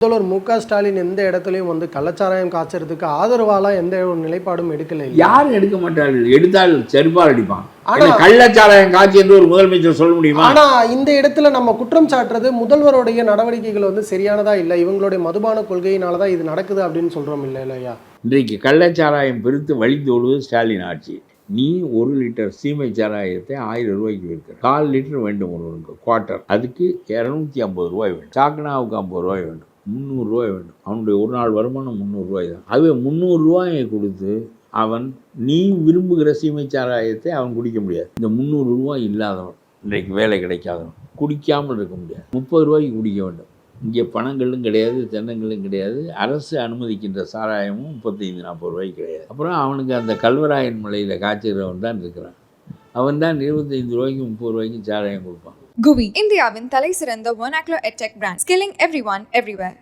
முதல்வர் மு க ஸ்டாலின் எந்த இடத்துலையும் வந்து கள்ளச்சாராயம் காய்ச்சறதுக்கு ஆதரவாலாம் எந்த ஒரு நிலைப்பாடும் எடுக்கல? யாரும் எடுக்க மாட்டார்கள்? எடுத்தால் செருப்பால் அடிப்பான். ஆனா- கள்ளச்சாராயம் காட்சி என்று ஒரு முதலமைச்சர் சொல்ல முடியுமா? ஆனா இந்த இடத்துல நம்ம குற்றம் சாட்டுறது முதல்வருடைய நடவடிக்கைகள் வந்து சரியானதா இல்ல? இவங்களுடைய மதுபான கொள்கையினால தான் இது நடக்குது அப்படின்னு சொல்றோம் இல்ல இல்லையா இன்றைக்கு கள்ளச்சாராயம் பெருத்து வழிந்தோடுவது ஸ்டாலின் ஆட்சி. நீ ஒரு லிட்டர் சீமை சாராயத்தை ஆயிரம் ரூபாய்க்கு விற்கிற. கால் லிட்டர் வேண்டும் ஒருவனுக்கு. குவார்ட்டர். அதுக்கு இரநூத்தி ஐம்பது ரூபாய் வேண்டும் சாக்கனாவுக்கு ஐம்பது ரூபாய் வேண்டும் முந்நூறுரூவாய் வேண்டும். அவனுடைய ஒரு நாள் வருமானம் முந்நூறுரூவாய் தான். அது முந்நூறுரூவாயை கொடுத்து அவன் நீ விரும்புகிற சீமை சாராயத்தை அவன் குடிக்க முடியாது. இந்த முந்நூறு ரூபாய் இல்லாதவன் இன்றைக்கு வேலை கிடைக்காதவன் குடிக்காமல் இருக்க முடியாது. முப்பது ரூபாய்க்கு குடிக்க வேண்டும். இங்கே பணங்களும் கிடையாது தென்னங்களும் கிடையாது. அரசு அனுமதிக்கின்ற சாராயமும் முப்பத்தைந்து நாற்பது ரூபாய்க்கு கிடையாது. அப்புறம் அவனுக்கு அந்த கல்வராயன் மலையில் காய்ச்சுறவன் தான் இருக்கிறான். அவன் தான் இருபத்தைந்து ரூபாய்க்கு முப்பது ரூபாய்க்கு சாராயம் கொடுப்பான். குவி இந்தியாவின் தலை சிறந்த vernacular edtech brand skilling every one everywhere